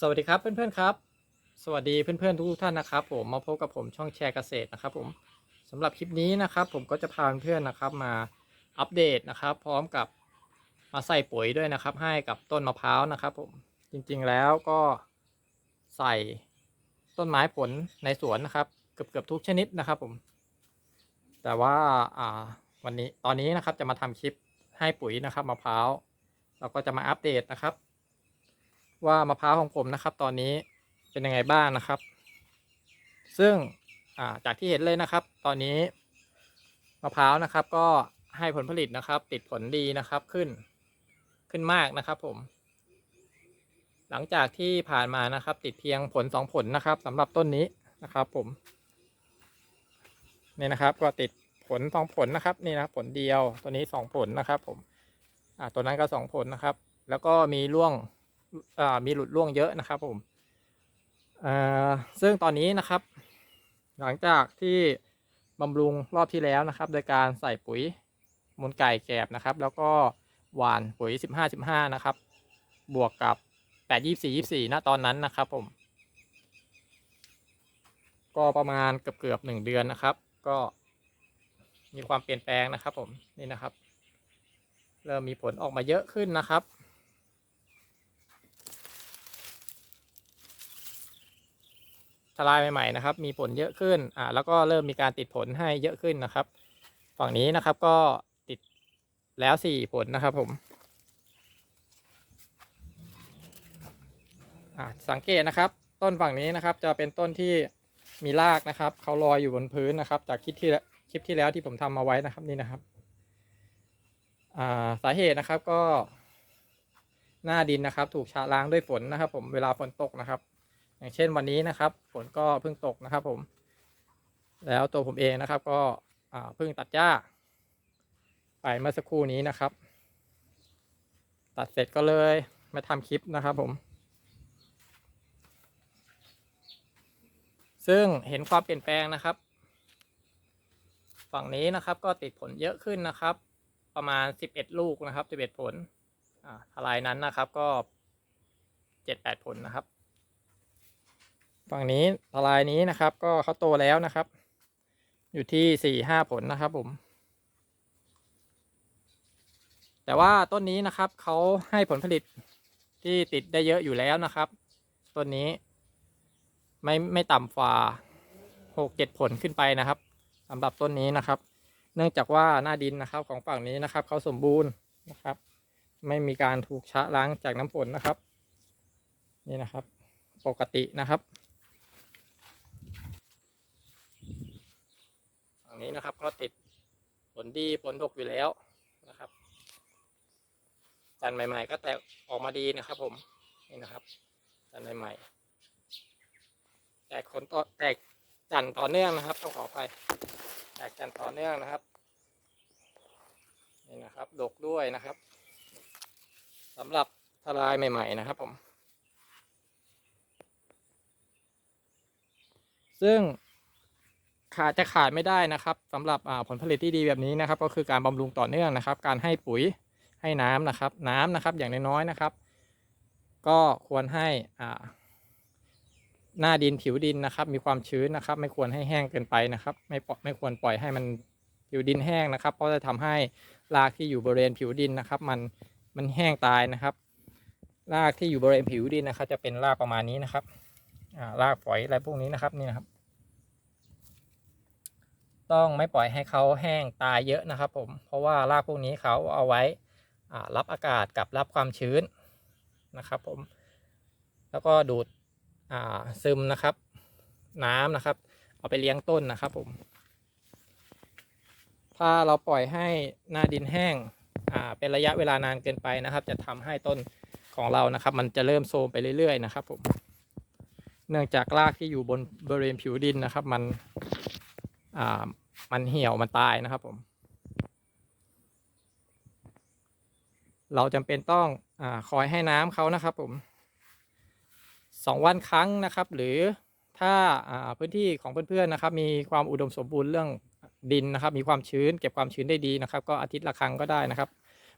สวัสดีครับเพื่อนๆครับ สวัสดีเพื่อนๆทุกท่านนะครับ ผมมาพบกับผมช่องแชร์เกษตรนะครับ ผมสำหรับคลิปนี้นะครับ ผมก็จะพาเพื่อนๆนะครับ มาอัปเดตนะครับ พร้อมกับมาใส่ปุ๋ยด้วยนะครับ ให้กับต้นมะพร้าวนะครับ ผมจริงๆแล้วก็ใส่ต้นไม้ผลในสวนนะครับ เกือบๆทุกชนิดนะครับ ผม แต่ว่าอ่าวันนี้ตอนนี้นะครับจะมาทำคลิปให้ปุ๋ยนะครับมะพร้าวเราก็จะมาอัปเดตนะครับ ว่ามะพร้าวของผมนะครับ ตอนนี้เป็นยังไงบ้างนะครับ ซึ่งาจากที่เห็นเลยนะครับ ตอนนี้มะพร้าวนะครับ ก็ให้ผลผลิตนะครับ ติดผลดีนะครับขึ้นขึ้นมากนะครับ ผม หลังจากที่ผ่านมานะครับ ติดเพียงผลสองผลนะครับสำหรับต้นนี้นะครับ ผมนี่นะครับ ก็ติดผลสองผลนะครับ นี่นะผลเดียวตัวนี้สองผลนะครับ ผม อ่าตัวนั้นก็สองผลนะครับ แล้วก็มีร่วง มีหลุดร่วงเยอะนะครับผมซึ่งตอนนี้นะครับ หลังจากที่บำรุงรอบที่แล้วนะครับ โดยการใส่ปุ๋ยมูลไก่แกบนะครับ แล้วก็หว่านปุ๋ย 15 15 นะครับ บวกกับ 8 24 24 ณตอนนั้นนะครับผม ก็ประมาณเกือบเกือบหนึ่งเดือนนะครับ ก็มีความเปลี่ยนแปลงนะครับผมนี่นะครับ เริ่มมีผลออกมาเยอะขึ้นนะครับ ทลายใหม่ๆนะครับ มีผลเยอะขึ้นอ่าแล้วก็เริ่มมีการติดผลให้เยอะขึ้นนะครับ ฝั่งนี้นะครับก็ติดแล้วสี่ผลนะครับผมอ่าสังเกตนะครับ ต้นฝั่งนี้นะครับ จะเป็นต้นที่มีรากนะครับเขาลอยอยู่บนพื้นนะครับ จากคลิปที่คลิปที่แล้วที่ผมทำมาไว้นะครับนี่นะครับอ่าสาเหตุนะครับก็หน้าดินนะครับ ถูกชะล้างด้วยฝนนะครับ ผมเวลาฝนตกนะครับ อย่างเช่นวันนี้นะครับฝนก็เพิ่งตกนะครับ ผม แล้วตัวผมเองนะครับ ก็เพิ่งตัดหญ้า ไปเมื่อสักครู่นี้นะครับ ตัดเสร็จก็เลยมาทำคลิปนะครับผม ซึ่งเห็นความเปลี่ยนแปลงนะครับ ฝั่งนี้นะครับก็ติดผลเยอะขึ้นนะครับ ประมาณ 11 ลูกนะครับ11ผลอ่าทลายนั้นนะครับก็ 7-8 ผลนะครับ ฝั่งนี้ทลายนี้นะครับ ก็เขาโตแล้วนะครับ อยู่ที่สี่ห้าผลนะครับผม แต่ว่าต้นนี้นะครับเขาให้ผลผลิตที่ติดได้เยอะอยู่แล้วนะครับ ต้นนี้ไม่ไม่ต่ำกว่าหกเจ็ดผลขึ้นไปนะครับสำหรับต้นนี้นะครับ เนื่องจากว่าหน้าดินนะครับของฝั่งนี้นะครับเขาสมบูรณ์นะครับ ไม่มีการถูกชะล้างจากน้ำฝนนะครับ นี่นะครับ ปกตินะครับ งนี้นะครับ ก็ติดผลดีผลดกอยู่แล้วนะครับจันทร์ใหม่ ๆ ก็แตกออกมาดีนะครับ ผมนี่นะครับจันทร์ใหม่ๆแตกผลต่อแตกจันทร์ต่อเนื่องนะครับต้องขอไปแตกจันทร์ต่อเนื่องนะครับนี่นะครับดกด้วยนะครับสำหรับทลายใหม่ ๆ นะครับผม ซึ่ง ขาดจะขาดไม่ได้นะครับสำหรับผลผลิตที่ดีแบบนี้นะครับ ก็คือการบำรุงต่อเนื่องนะครับ การให้ปุ๋ยให้น้ำนะครับ น้ำนะครับอย่างน้อยๆนะครับ ก็ควรให้อ่าหน้าดินผิวดินนะครับ มีความชื้นนะครับ ไม่ควรให้แห้งเกินไปนะครับ ไม่ปล่อยไม่ควรปล่อยให้มันผิวดินแห้งนะครับ เพราะจะทำให้รากที่อยู่บริเวณผิวดินนะครับ มันมันแห้งตายนะครับรากที่อยู่บริเวณผิวดินนะครับ จะเป็นรากประมาณนี้นะครับรากฝอยอะไรพวกนี้นะครับนี่นะครับ ต้องไม่ปล่อยให้เขาแห้งตายเยอะนะครับผม เพราะว่ารากพวกนี้เขาเอาไว้รับอากาศกับรับความชื้นนะครับผม แล้วก็ดูดซึมนะครับ น้ำนะครับ เอาไปเลี้ยงต้นนะครับผม ถ้าเราปล่อยให้หน้าดินแห้งเป็นระยะเวลานานเกินไปนะครับ จะทำให้ต้นของเรานะครับ มันจะเริ่มโทรมไปเรื่อยๆนะครับผม เนื่องจากรากที่อยู่บนบริเวณผิวดินนะครับ มัน มันเหี่ยวมันตายนะครับผม เราจำเป็นต้องอคอยให้น้ำเขานะครับผมสองวันครั้งนะครับ หรือถ้าพื้นที่ของเพื่อนๆนะครับ มีความอุดมสมบูรณ์เรื่องดินนะครับ มีความชื้น เก็บความชื้นได้ดีนะครับ ก็อาทิตย์ละครั้งก็ได้นะครับ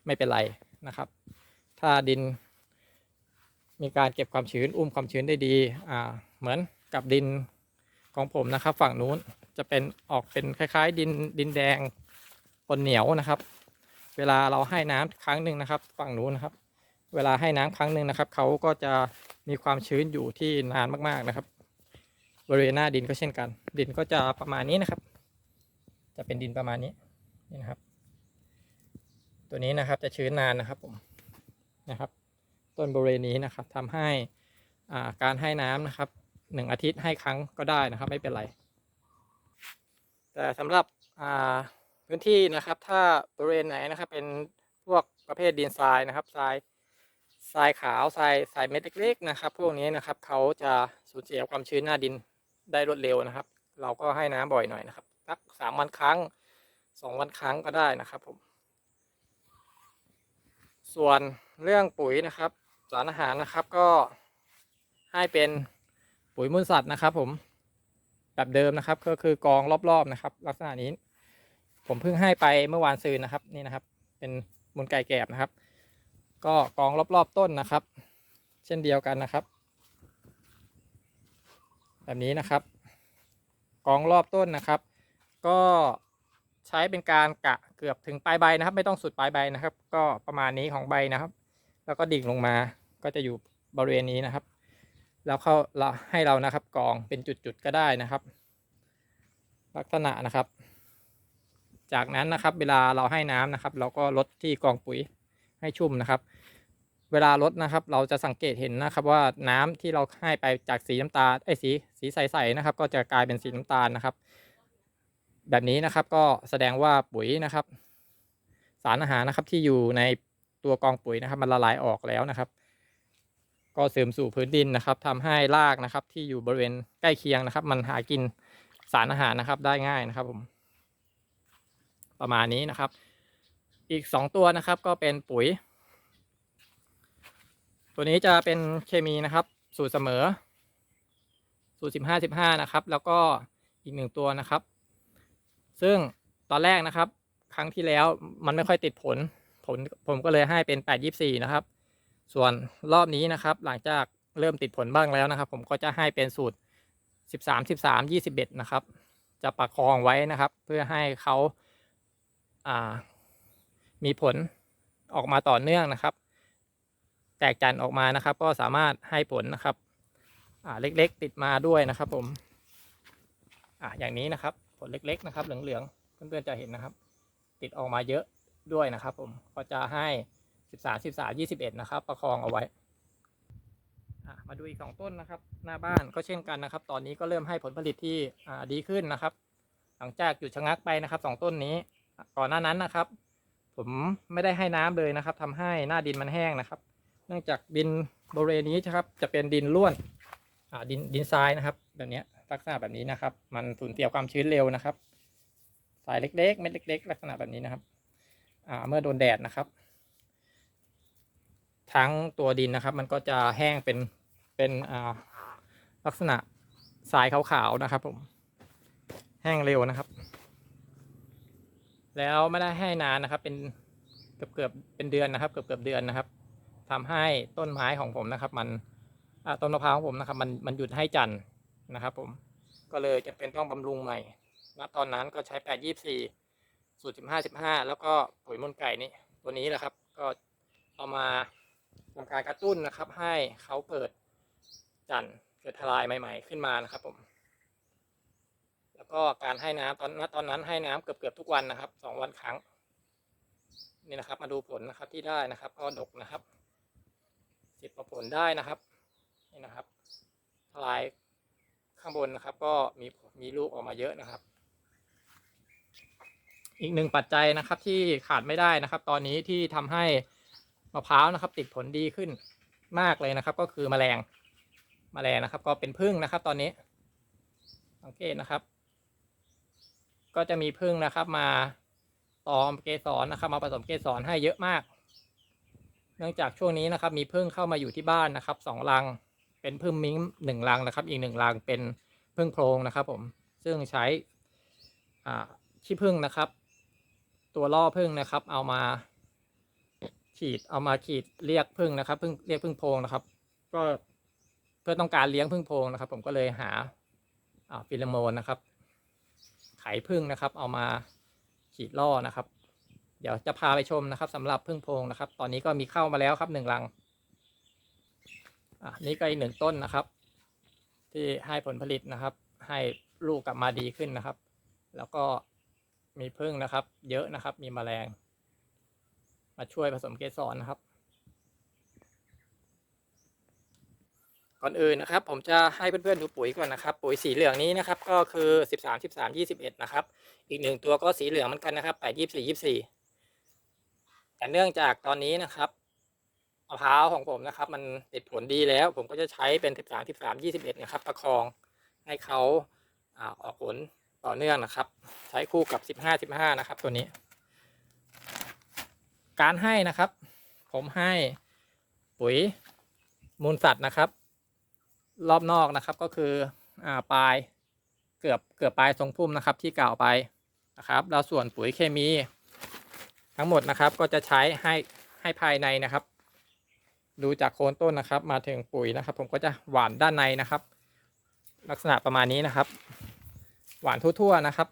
ไม่เป็นไรนะครับ ถ้าดิน มีการเก็บความชื้น อุ้มความชื้นได้ดี อ่า เหมือนกับดินของผมนะครับ ฝั่งนู้น จะเป็นออกเป็นคล้าย ๆ ดินดินแดงปนเหนียวนะครับ เวลาเราให้น้ำครั้งหนึ่งนะครับ ฝั่งนู้นนะครับ เวลาให้น้ำครั้งหนึ่งนะครับเขาก็จะมีความชื้นอยู่ที่นานมากๆนะครับ บริเวณหน้าดินก็เช่นกัน ดินก็จะประมาณนี้นะครับ จะเป็นดินประมาณนี้นี่นะครับ ตัวนี้นะครับจะชื้นนานนะครับผมนะครับต้นบริเวณนี้นะครับทำให้อ่าการให้น้ำนะครับหนึ่งอาทิตย์ให้ครั้งก็ได้นะครับ ไม่เป็นไร แต่สำหรับพื้นที่นะครับ ถ้าบริเวณไหนนะครับเป็นพวกประเภทดินทรายนะครับทรายทรายขาวทรายทรายเม็ดเล็ก ๆ นะครับ พวกนี้นะครับเขาจะสูญเสียความชื้นหน้าดินได้รวดเร็วนะครับ เราก็ให้น้ำบ่อยหน่อยนะครับสักสามวันครั้งสองวันครั้งก็ได้นะครับผมส่วนเรื่องปุ๋ยนะครับ สารอาหารนะครับก็ให้เป็นปุ๋ยมูลสัตว์นะครับผม แบบเดิมนะครับ ก็คือกองรอบๆนะครับ ลักษณะนี้ ผมเพิ่งให้ไปเมื่อวานซืนนะครับนี่นะครับ เป็นมูลไก่แกบนะครับ ก็กองรอบๆต้นนะครับ เช่นเดียวกันนะครับ แบบนี้นะครับ กองรอบต้นนะครับ ก็ใช้เป็นการกะเกือบถึงปลายใบนะครับ ไม่ต้องสุดปลายใบนะครับ ก็ประมาณนี้ของใบนะครับ แล้วก็ดิ่งลงมาก็จะอยู่บริเวณนี้นะครับ แล้วเข้าเราให้เรานะครับกองเป็นจุดๆก็ได้นะครับ ลักษณะนะครับ จากนั้นนะครับ เวลาเราให้น้ำนะครับ เราก็ลดที่กองปุ๋ยให้ชุ่มนะครับ เวลาลดนะครับ เราจะสังเกตเห็นนะครับว่าน้ำที่เราให้ไปจากสีน้ำตาลไอ้สีสีใสๆนะครับ ก็จะกลายเป็นสีน้ำตาลนะครับ แบบนี้นะครับก็แสดงว่าปุ๋ยนะครับ สารอาหารนะครับที่อยู่ในตัวกองปุ๋ยนะครับ มันละลายออกแล้วนะครับ ก็ซึมสู่พื้นดินนะครับทำให้รากนะครับ ที่อยู่บริเวณใกล้เคียงนะครับ มันหากินสารอาหารนะครับได้ง่ายนะครับผม ประมาณนี้นะครับ อีกสองตัวนะครับ ก็เป็นปุ๋ย ตัวนี้จะเป็นเคมีนะครับ สูตรเสมอ สูตรสิบห้าสิบห้านะครับ แล้วก็อีกหนึ่งตัวนะครับ ซึ่งตอนแรกนะครับ ครั้งที่แล้วมันไม่ค่อยติดผล ผลผมก็เลยให้เป็น 8 24 นะครับ ส่วนรอบนี้นะครับ หลังจากเริ่มติดผลบ้างแล้วนะครับ ผมก็จะให้เป็นสูตร 13 13 21 นะครับ จะประคองไว้นะครับ เพื่อให้เขาามีผลออกมาต่อเนื่องนะครับ แตกจันทร์ออกมานะครับ ก็สามารถให้ผลนะครับเล็กๆ ติดมาด้วยนะครับผมออย่างนี้นะครับ ผลเล็กๆนะครับ เหลืองๆเพื่อนๆจะเห็นนะครับ ติดออกมาเยอะด้วยนะครับ ผมก็จะให้ 13 13 21นะครับ ประคองเอาไว้มาดูอีกสองต้นนะครับ หน้าบ้านก็เช่นกันนะครับ ตอนนี้ก็เริ่มให้ผลผลิตที่ดีขึ้นนะครับ หลังจากหยุดชะงักไปนะครับสองต้นนี้ ก่อนหน้านั้นนะครับ ผมไม่ได้ให้น้ำเลยนะครับทำให้หน้าดินมันแห้งนะครับ เนื่องจากดินบริเวณนี้นะครับ จะเป็นดินร่วนดินดินทรายนะครับ แบบนี้ลักษณะแบบนี้นะครับ มันสูญเสียความชื้นเร็วนะครับสายเล็กๆเม็ดเล็ก ๆ ลักษณะแบบนี้นะครับเมื่อโดนแดดนะครับ ทั้งตัวดินนะครับ มันก็จะแห้งเป็นเป็นอ่าลักษณะทรายขาวๆนะครับ ผม แห้งเร็วนะครับ แล้วไม่ได้ให้นานนะครับ เป็นเกือบเกือบเป็นเดือนนะครับ เกือบเกือบเดือนนะครับทำให้ต้นไม้ของผมนะครับ มันต้นมะพร้าวของผมนะครับ มันมันหยุดให้จันนะครับ ผมก็เลยจะเป็นต้องบำรุงใหม่ณตอนนั้นก็ใช้แปดยี่สี่สูตรสิบห้าสิบห้าแล้วก็ปุ๋ยมูลไก่นี่ตัวนี้แหละครับ ก็เอามา ทำการกระตุ้นนะครับ ให้เขาเปิดจันเกิดทลายใหม่ ๆ ขึ้นมานะครับผม แล้วก็การให้น้ำตอนณตอนนั้นให้น้ำเกือบเกือบทุกวันนะครับสองวันครั้งนี่นะครับ มาดูผลนะครับที่ได้นะครับก็ดกนะครับสิบผลได้นะครับนี่นะครับทลายข้างบนนะครับ ก็มีมีลูกออกมาเยอะนะครับ อีกหนึ่งปัจจัยนะครับที่ขาดไม่ได้นะครับ ตอนนี้ที่ทำให้ มะพร้าวนะครับ ติดผลดีขึ้นมากเลยนะครับ ก็คือแมลงแมลงนะครับ ก็เป็นพึ่งนะครับ ตอนนี้สังเกตนะครับ ก็จะมีพึ่งนะครับ มาตอมเกสรนะครับ มาผสมเกสรให้เยอะมาก เนื่องจากช่วงนี้นะครับ มีพึ่งเข้ามาอยู่ที่บ้านนะครับสองรังเป็นพึ่งมิ้งหนึ่งรังนะครับ อีกหนึ่งรังเป็นพึ่งโพรงนะครับ ผมซึ่งใช้ขี้พึ่งนะครับ ตัวล่อพึ่งนะครับ เอามา ฉีดเอามาฉีดเรียกพึ่งนะครับพึ่งเรียกพึ่งโพงนะครับ ก็เพื่อต้องการเลี้ยงพึ่งโพงนะครับ ผมก็เลยหาฟิลโมนนะครับ ไข่พึ่งนะครับ เอามาฉีดล่อนะครับ เดี๋ยวจะพาไปชมนะครับสำหรับพึ่งโพงนะครับ ตอนนี้ก็มีเข้ามาแล้วครับหนึ่งรังอะนี่ก็อีกหนึ่งต้นนะครับ ที่ให้ผลผลิตนะครับ ให้ลูกกลับมาดีขึ้นนะครับ แล้วก็มีพึ่งนะครับ เยอะนะครับ มีแมลง มาช่วยผสมเกสรนะครับ ก่อนอื่นนะครับ ผมจะให้เพื่อนๆดูปุ๋ยก่อนนะครับ ปุ๋ยสีเหลืองนี้นะครับ ก็คือ 13 13 21 นะครับ อีกหนึ่งตัวก็สีเหลืองเหมือนกันนะครับ8 24 24 แต่เนื่องจากตอนนี้นะครับมะพร้าวของผมนะครับ มันติดผลดีแล้ว ผมก็จะใช้เป็น 13 13 21 นะครับประคองให้เขาอ่าออกผลต่อเนื่องนะครับ ใช้คู่กับ 15 15 นะครับ ตัวนี้ การให้นะครับ ผมให้ปุ๋ยมูลสัตว์นะครับ รอบนอกนะครับก็คืออ่าปลายเกือบเกือบปลายทรงพุ่มนะครับ ที่กล่าวไปนะครับ แล้วส่วนปุ๋ยเคมี ทั้งหมดนะครับก็จะใช้ให้ให้ภายในนะครับ ดูจากโคนต้นนะครับ มาถึงปุ๋ยนะครับ ผมก็จะหว่านด้านในนะครับ ลักษณะประมาณนี้นะครับ หวานทั่วๆนะครับ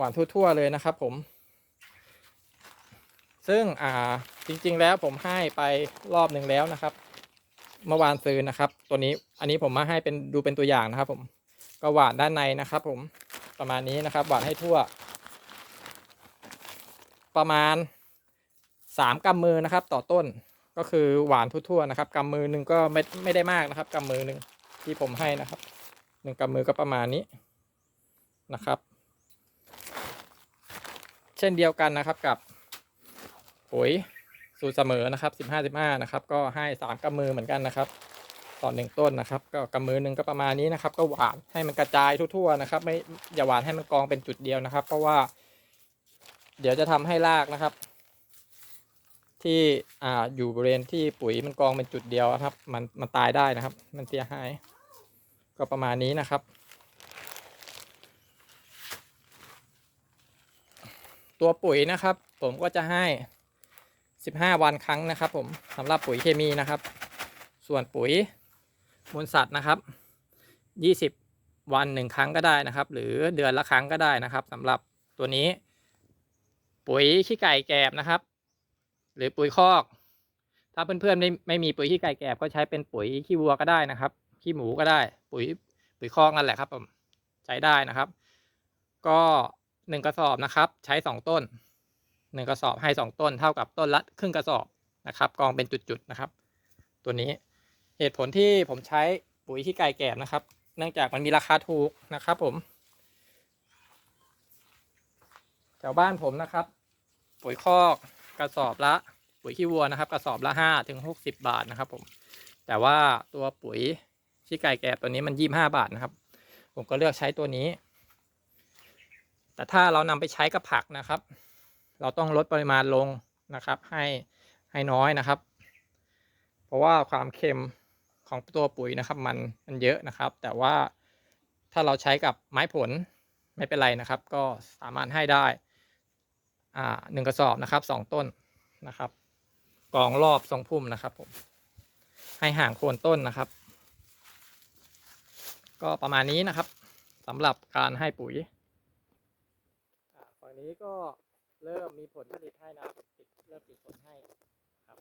หวานทั่วๆเลยนะครับผม ซึ่งอ่าจริงๆแล้วผมให้ไปรอบหนึ่งแล้วนะครับ เมื่อวานซื้อนะครับ ตัวนี้อันนี้ผมมาให้เป็นดูเป็นตัวอย่างนะครับ ผมก็หวานด้านในนะครับ ผมประมาณนี้นะครับ หวานให้ทั่ว ประมาณสามกำมือนะครับ ต่อต้นก็คือหวานทั่วๆนะครับกำมือหนึ่งก็ไม่ไม่ได้มากนะครับกำมือหนึ่งที่ผมให้นะครับหนึ่งกำมือก็ประมาณนี้นะครับ เช่นเดียวกันนะครับกับปุ๋ยสูตรเสมอนะครับสิบห้าสิบห้านะครับก็ให้สามกำมือเหมือนกันนะครับต่อหนึ่งต้นนะครับ ก็กำมือหนึ่งก็ประมาณนี้นะครับ ก็หวานให้มันกระจายทั่วๆนะครับ ไม่อย่าหวานให้มันกองเป็นจุดเดียวนะครับ เพราะว่า เดี๋ยวจะทำให้รากนะครับ ที่อ่าอยู่บริเวณที่ปุ๋ยมันกองเป็นจุดเดียวครับ มันมันตายได้นะครับ มันเสียหาย ก็ประมาณนี้นะครับ ตัวปุ๋ยนะครับ ผมก็จะให้ 15 วันครั้งนะครับ ผมสำหรับปุ๋ยเคมีนะครับ ส่วนปุ๋ยมูลสัตว์นะครับ 20 วันหนึ่งครั้งก็ได้นะครับ หรือเดือนละครั้งก็ได้นะครับสำหรับตัวนี้ ปุ๋ยขี้ไก่แกบนะครับ หรือปุ๋ยคอก ถ้าเพื่อนๆไม่ไม่มีปุ๋ยขี้ไก่แกบก็ใช้เป็นปุ๋ยขี้วัวก็ได้นะครับขี้หมูก็ได้ ปุ๋ยปุ๋ยคอกนั่นแหละครับผมใช้ได้นะครับ ก็ หนึ่งกระสอบนะครับ ใช้สองต้นหนึ่งกระสอบให้สองต้น เท่ากับต้นละครึ่งกระสอบนะครับ กองเป็นจุดๆนะครับ ตัวนี้เหตุผลที่ผมใช้ปุ๋ยขี้ไก่แกบนะครับ เนื่องจากมันมีราคาถูกนะครับ ผมแถวบ้านผมนะครับ ปุ๋ยคอกกระสอบละปุ๋ยขี้วัวนะครับ กระสอบละห้าถึงหกสิบาทนะครับ ผม แต่ว่าตัวปุ๋ยขี้ไก่แกบตัวนี้มันยี่ห้าบาทนะครับ ผมก็เลือกใช้ตัวนี้ แต่ถ้าเรานำไปใช้กับผักนะครับ เราต้องลดปริมาณลงนะครับ ให้ให้น้อยนะครับ เพราะว่าความเค็มของตัวปุ๋ยนะครับ มันมันเยอะนะครับ แต่ว่าถ้าเราใช้กับไม้ผลไม่เป็นไรนะครับ ก็สามารถให้ได้อ่าหนึ่งกระสอบนะครับสองต้นนะครับกองรอบทรงพุ่มนะครับผมให้ห่างโคนต้นนะครับ ก็ประมาณนี้นะครับสำหรับการให้ปุ๋ย ฝั่งนี้ก็เริ่มมีผลผลิตให้นะครับติดเริ่มติดผลให้ครับ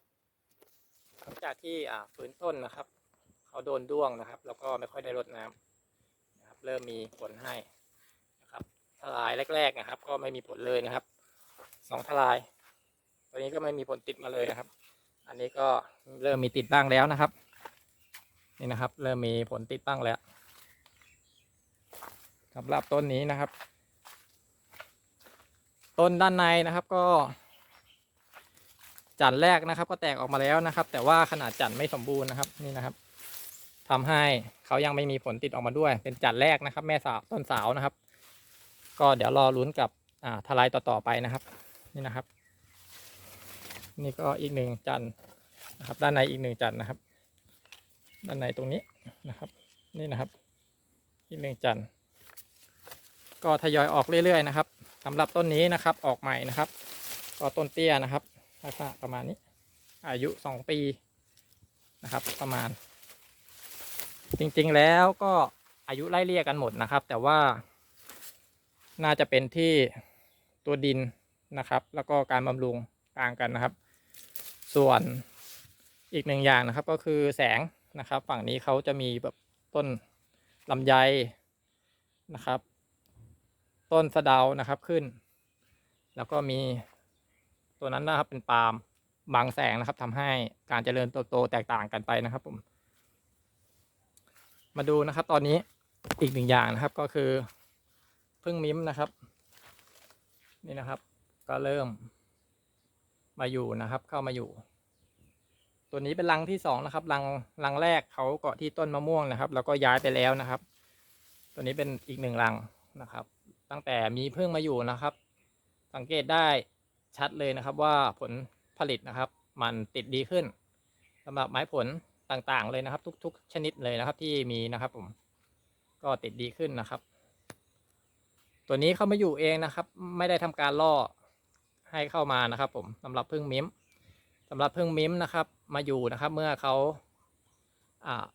หลังจากที่อ่าฟื้นต้นนะครับเขาโดนด้วงนะครับ แล้วก็ไม่ค่อยได้รดน้ำนะครับ เริ่มมีผลให้นะครับทลายแรก ๆนะครับ ก็ไม่มีผลเลยนะครับสองทลายตัวนี้ก็ไม่มีผลติดมาเลยนะครับ อันนี้ก็เริ่มมีติดบ้างแล้วนะครับ นี่นะครับ เริ่มมีผลติดบ้างแล้วสำหรับต้นนี้นะครับ ต้นด้านในนะครับก็ จันทร์แรกนะครับ ก็แตกออกมาแล้วนะครับ แต่ว่าขนาดจันทร์ไม่สมบูรณ์นะครับนี่นะครับทำให้เขายังไม่มีผลติดออกมาด้วย เป็นจันทร์แรกนะครับ แม่สาวต้นสาวนะครับ ก็เดี๋ยวรอลุ้นกับอ่าทลายต่อๆไปนะครับ นี่นะครับ นี่ก็อีกหนึ่งจันทร์นะครับ ด้านในอีกหนึ่งจันทร์นะครับ ด้านในตรงนี้นะครับ นี่นะครับอีกหนึ่งจันทร์ก็ทยอยออกเรื่อยๆนะครับ สำหรับต้นนี้นะครับออกใหม่นะครับก็ต้นเตี้ยนะครับลักษณะประมาณนี้ อายุสองปีนะครับ ประมาณ จริงๆแล้วก็อายุไล่เลี่ยกันหมดนะครับ แต่ว่าน่าจะเป็นที่ตัวดินนะครับ แล้วก็การบำรุงต่างกันนะครับ ส่วนอีกหนึ่งอย่างนะครับ ก็คือแสงนะครับ ฝั่งนี้เขาจะมีแบบต้นลำไยนะครับ ต้นสะเดานะครับขึ้น แล้วก็มีตัวนั้นนะครับเป็นปาล์มบางแสงนะครับทำให้การเจริญเติบโตแตกต่างกันไปนะครับ ผม มาดูนะครับ ตอนนี้อีกหนึ่งอย่างนะครับ ก็คือพึ่งมิ้มนะครับ นี่นะครับ ก็เริ่มมาอยู่นะครับ เข้ามาอยู่ ตัวนี้เป็นรังที่สองนะครับรังรังแรกเขาเกาะที่ต้นมะม่วงนะครับ แล้วก็ย้ายไปแล้วนะครับ ตัวนี้เป็นอีกหนึ่งรังนะครับ ตั้งแต่มีพึ่งมาอยู่นะครับ สังเกตได้ชัดเลยนะครับว่าผลผลิตนะครับ มันติดดีขึ้นสำหรับไม้ผลต่างๆเลยนะครับ ทุก ๆ ชนิดเลยนะครับที่มีนะครับผมก็ติดดีขึ้นนะครับ ตัวนี้เข้ามาอยู่เองนะครับ ไม่ได้ทำการล่อให้เข้ามานะครับผมสำหรับพึ่งมิ้มสำหรับพึ่งมิ้มนะครับ มาอยู่นะครับ เมื่อเขาอ่า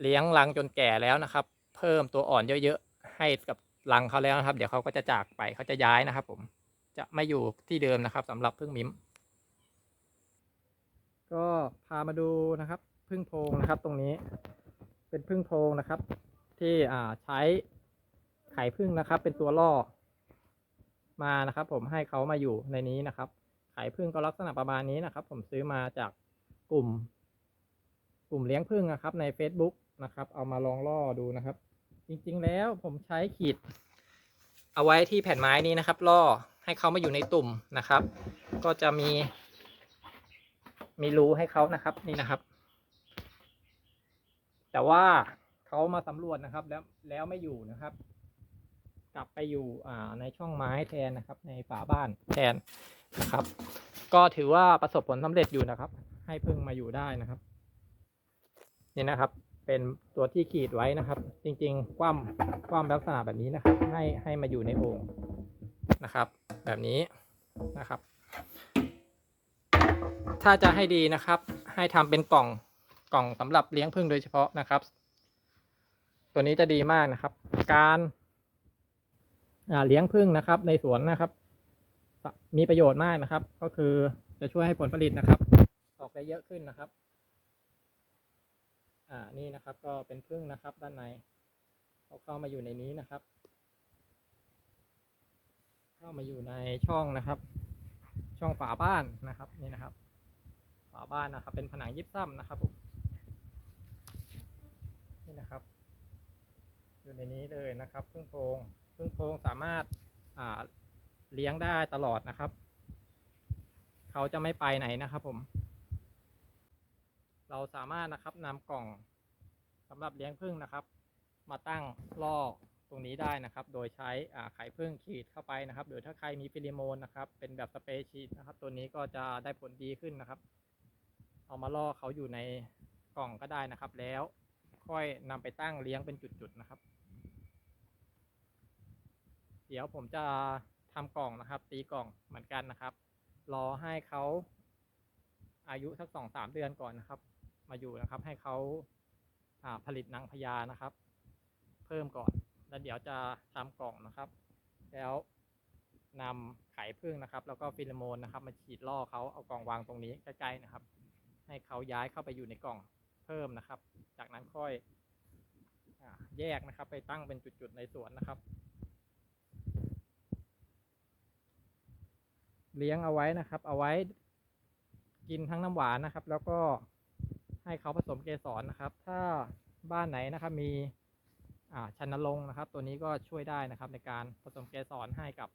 เลี้ยงรังจนแก่แล้วนะครับ เพิ่มตัวอ่อนเยอะๆให้กับ รังเขาแล้วนะครับ เดี๋ยวเขาก็จะจากไปเขาจะย้ายนะครับ ผมจะไม่อยู่ที่เดิมนะครับสำหรับพึ่งมิ้ม ก็พามาดูนะครับ พึ่งโพงนะครับ ตรงนี้ เป็นพึ่งโพงนะครับ ที่อ่าใช้ไข่พึ่งนะครับ เป็นตัวล่อมานะครับ ผมให้เขามาอยู่ในนี้นะครับไข่พึ่งก็ลักษณะประมาณนี้นะครับ ผมซื้อมาจากกลุ่ม กลุ่มเลี้ยงพึ่งนะครับ ใน Facebook นะครับ เอามาลองล่อดูนะครับ จริงๆแล้วผมใช้ขีด เอาไว้ที่แผ่นไม้นี้นะครับล่อให้เขามาอยู่ในตุ่มนะครับ ก็จะมี มีรูให้เขานะครับนี่นะครับ แต่ว่าเขามาสำรวจนะครับ แล้วแล้วไม่อยู่นะครับ กลับไปอยู่อ่าในช่องไม้แทนนะครับ ในฝาบ้านแทนนะครับ ก็ถือว่าประสบผลสำเร็จอยู่นะครับ ให้พึ่งมาอยู่ได้นะครับนี่นะครับ เป็นตัวที่ขีดไว้นะครับ จริงๆ คว่ำคว่ำลักษณะแบบนี้นะครับ ให้ให้มาอยู่ในโอ่งนะครับ แบบนี้นะครับ ถ้าจะให้ดีนะครับ ให้ทำเป็นกล่องกล่องสำหรับเลี้ยงผึ้งโดยเฉพาะนะครับ ตัวนี้จะดีมากนะครับ การเลี้ยงผึ้งนะครับ ในสวนนะครับ มีประโยชน์มากนะครับ ก็คือจะช่วยให้ผลผลิตนะครับ ออกได้เยอะขึ้นนะครับ อ่านี่นะครับก็เป็นผึ้งนะครับด้านในเขาเข้ามาอยู่ในนี้นะครับ เข้ามาอยู่ในช่องนะครับ ช่องฝาบ้านนะครับนี่นะครับ ฝาบ้านนะครับ เป็นผนังยิบซ้ำนะครับผมนี่นะครับ อยู่ในนี้เลยนะครับพึ่งโพรงพึ่งโพรงสามารถอ่าเลี้ยงได้ตลอดนะครับ เขาจะไม่ไปไหนนะครับผม เราสามารถนะครับนำกล่องสำหรับเลี้ยงผึ้งนะครับ มาตั้งล่อตรงนี้ได้นะครับ โดยใช้ไข่ผึ้งฉีดเข้าไปนะครับ หรือถ้าใครมีฟิลิโมนนะครับ เป็นแบบสเปรย์ฉีดนะครับ ตัวนี้ก็จะได้ผลดีขึ้นนะครับ เอามาล่อเขาอยู่ในกล่องก็ได้นะครับ แล้วค่อยนำไปตั้งเลี้ยงเป็นจุดๆนะครับ เดี๋ยวผมจะทำกล่องนะครับ ตีกล่องเหมือนกันนะครับ รอให้เขาอายุสักสองสามเดือนก่อนนะครับ มาอยู่นะครับ ให้เขาผลิตนางพญานะครับ เพิ่มก่อน แล้วเดี๋ยวจะทำกล่องนะครับ แล้วนำไข่พึ่งนะครับ แล้วก็ฟิลโมนนะครับ มาฉีดล่อเขาเอากล่องวางตรงนี้ใกล้ๆนะครับ ให้เขาย้ายเข้าไปอยู่ในกล่องเพิ่มนะครับ จากนั้นค่อยแยกนะครับ ไปตั้งเป็นจุดๆในสวนนะครับ เลี้ยงเอาไว้นะครับ เอาไว้กินทั้งน้ำหวานนะครับ แล้วก็ ให้เขาผสมเกสรนะครับ ถ้าบ้านไหนนะครับมีอ่าชันนรงนะครับ ตัวนี้ก็ช่วยได้นะครับ ในการผสมเกสรให้กับ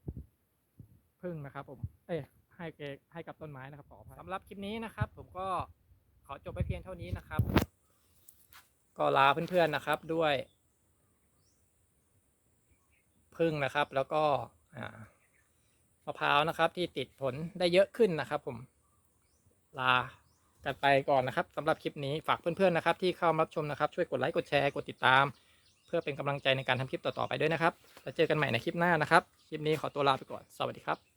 พึ่งนะครับ ผม เอ้ยให้เกให้กับต้นไม้นะครับขออภัยสำหรับคลิปนี้นะครับ ผมก็ขอจบไปเพียงเท่านี้นะครับ ก็ลาเพื่อนๆนะครับด้วยพึ่งนะครับ แล้วก็อ่ามะพร้าวนะครับ ที่ติดผลได้เยอะขึ้นนะครับ ผมลา กันไปก่อนนะครับสำหรับคลิปนี้ฝากเพื่อนๆนะครับ ที่เข้ามารับชมนะครับ ช่วยกดไลค์กดแชร์กดติดตาม เพื่อเป็นกำลังใจในการทำคลิปต่อๆไปด้วยนะครับแล้วเจอกันใหม่ในคลิปหน้านะครับ คลิปนี้ขอตัวลาไปก่อนสวัสดีครับ